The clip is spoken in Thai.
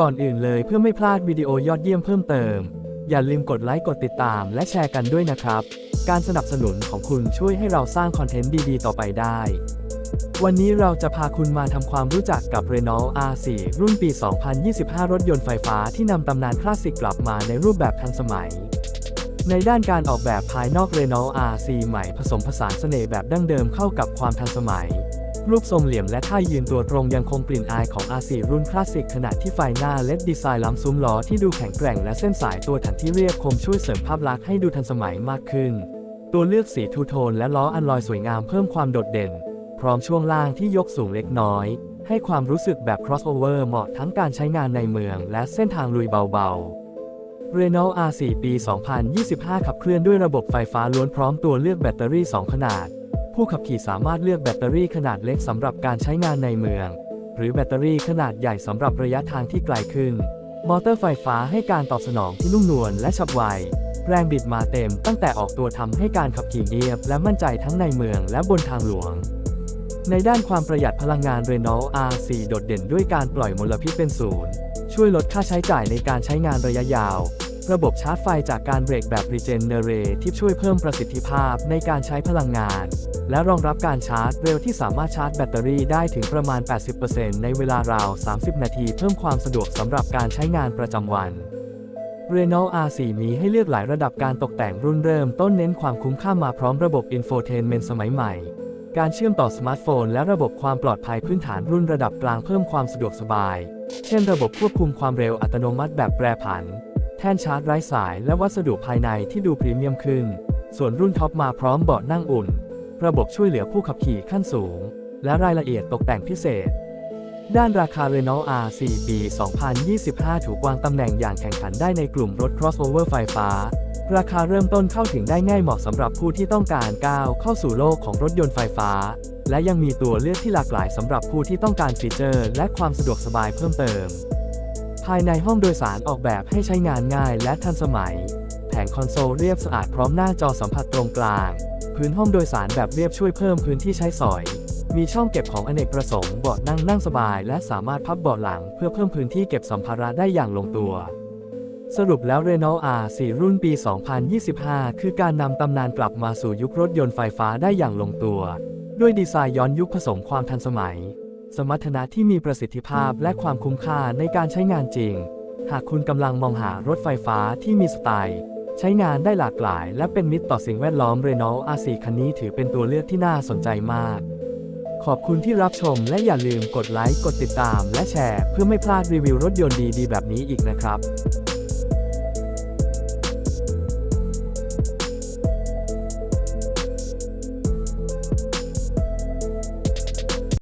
ก่อนอื่นเลยเพื่อไม่พลาดวิดีโอยอดเยี่ยมเพิ่มเติม อย่าลืมกดไลค์กดติดตามและแชร์กันด้วยนะครับ การสนับสนุนของคุณช่วยให้เราสร้างคอนเทนต์ดีๆ ต่อไปได้ วันนี้เราจะพาคุณมาทำความรู้จักกับ Renault R4 รุ่นปี 2025 รถยนต์ไฟฟ้าที่นำตำนานคลาสสิกกลับมาในรูปแบบทันสมัยในด้านการออกแบบภายนอก Renault R4 ใหม่ผสมผสานเสน่ห์แบบดั้งเดิมเข้ากับความทันสมัย รูปทรงเหลี่ยมและท่ายืนตัวตรงยังคงกลิ่นอายของ R4 รุ่นคลาสสิกขณะที่ไฟหน้าเลดดีไซน์ล้ำซุ้มล้อที่ดูแข็งแกร่งและเส้นสายตัวถังที่เรียบคมช่วยเสริมภาพลักษณ์ให้ดูทันสมัยมากขึ้น ตัวเลือกสีทูโทนและล้ออันลอยสวยงามเพิ่มความโดดเด่น พร้อมช่วงล่างที่ยกสูงเล็กน้อย ให้ความรู้สึกแบบ crossover เหมาะทั้งการใช้งานในเมือง และเส้นทางลุยเบาๆ Renault R4 ปี 2025 ขับเคลื่อนด้วยระบบไฟฟ้าล้วนพร้อมตัวเลือกแบตเตอรี่ 2 ขนาด ผู้ขับขี่สามารถเลือกแบตเตอรี่ขนาดเล็กสำหรับการใช้งานในเมือง หรือแบตเตอรี่ขนาดใหญ่สำหรับระยะทางที่ไกลขึ้น มอเตอร์ไฟฟ้าให้การตอบสนองที่นุ่มนวลและฉับไว แรงบิดมาเต็มตั้งแต่ออกตัวทำให้การขับขี่เงียบ และมั่นใจทั้งในเมืองและบนทางหลวง ในด้านความประหยัดพลังงาน Renault R4 โดดเด่นด้วยการปล่อยมลพิษเป็นศูนย์ช่วยลดค่าใช้จ่ายในการใช้งานระยะยาว ระบบชาร์จไฟจากการเบรกแบบ Regenerative ช่วยเพิ่มประสิทธิภาพในการใช้พลังงาน และรองรับการชาร์จเร็วที่สามารถชาร์จแบตเตอรี่ได้ถึงประมาณ 80%ในเวลาราว 30 นาที เพิ่มความสะดวกสำหรับการใช้งานประจำวัน Renault R4 มีให้เลือกหลายระดับการตกแต่งรุ่นเริ่มต้นเน้นความคุ้มค่ามาพร้อมระบบ Infotainment สมัยใหม่ การเชื่อมต่อสมาร์ทโฟน และระบบความปลอดภัยพื้นฐานรุ่นระดับกลางเพิ่มความสะดวกสบาย เช่นระบบควบคุมความเร็วอัตโนมัติแบบแปรผัน แท่นชาร์จไร้สายและวัสดุภายในที่ดูพรีเมียมขึ้น ส่วนรุ่นท็อปมาพร้อมเบาะนั่งอุ่น ระบบช่วยเหลือผู้ขับขี่ขั้นสูง และรายละเอียดตกแต่งพิเศษ ด้านราคา Renault R4 ปี 2025 ถูกวางตำแหน่งอย่างแข่งขันได้ในกลุ่มรถ crossover ไฟฟ้า ราคาเริ่มต้นเข้าถึงได้ง่ายเหมาะสำหรับผู้ที่ต้องการก้าวเข้าสู่โลกของรถยนต์ไฟฟ้า และยังมีตัวเลือกที่หลากหลายสำหรับผู้ที่ต้องการฟีเจอร์ และความสะดวกสบายเพิ่มเติมายในห้องโดยสารออกแบบให้ใช้งานง่ายและทันสมัย แผงคอนโซลเรียบสะอาดพร้อมหน้าจอสัมผัสตรงกลาง พื้นห้องโดยสารแบบเรียบช่วยเพิ่มพื้นที่ใช้สอย มีช่องเก็บของอเนกประสงค์เบาะนั่งนั่งสบาย และสามารถพับเบาะหลัง เพื่อเพิ่มพื้นที่เก็บสัมภาระได้อย่างลงตัว สรุปแล้ว Renault R4 รุ่นปี 2025 คือการนำตำนานกลับมาสู่ยุครถยนต์ไฟฟ้าได้อย่างลงตัว ด้วยดีไซน์ย้อนยุคผสมความทันสมัย สมรรถนะที่มีประสิทธิภาพและความคุ้มค่าในการใช้งานจริง หากคุณกำลังมองหารถไฟฟ้าที่มีสไตล์ ใช้งานได้หลากหลาย และเป็นมิตรต่อสิ่งแวดล้อม Renault R4 คันนี้ถือเป็นตัวเลือกที่น่าสนใจมาก ขอบคุณที่รับชมและอย่าลืมกดไลค์ กดติดตาม และแชร์ เพื่อไม่พลาดรีวิวรถยนต์ดีๆ แบบนี้อีกนะครับ